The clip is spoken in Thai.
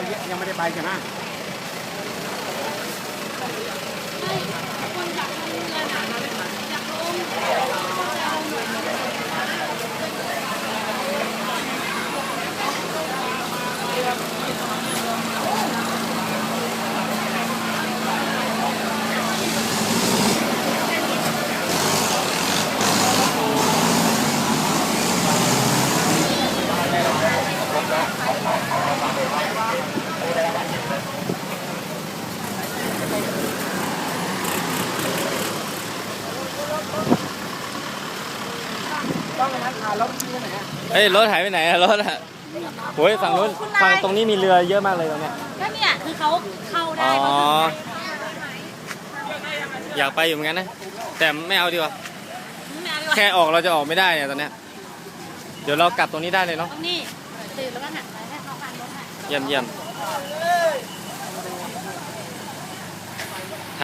เขายังไม่ได้ไปใช่ไหม คนจากเรือน่ะจากลง ต้องไปนัดขาแล้วที่ไหนอะเอ้ยรถหายไปไหนอะรถอะโอ้ยฝั่งนู้นฝั่งตรงนี้มีเรือเยอะมากเลยตรงเนี้ย ก็เนี่ยคือเขาเข้าอ๋ได้อเขาถึงอยากไปอยู่เหมือนกันนะ แต่ไม่เอาดีกว่าไม่เอาดีกว่าแค่ออกเราจะออกไม่ได้เนี่ยตอนเนี้ย เดี๋ยวเรากลับตรงนี้ได้เลยเนาะ ตรงนี้ตื่นแล้วก็หันไปให้เขาพันรถหันเยี่ยมเยี่ยม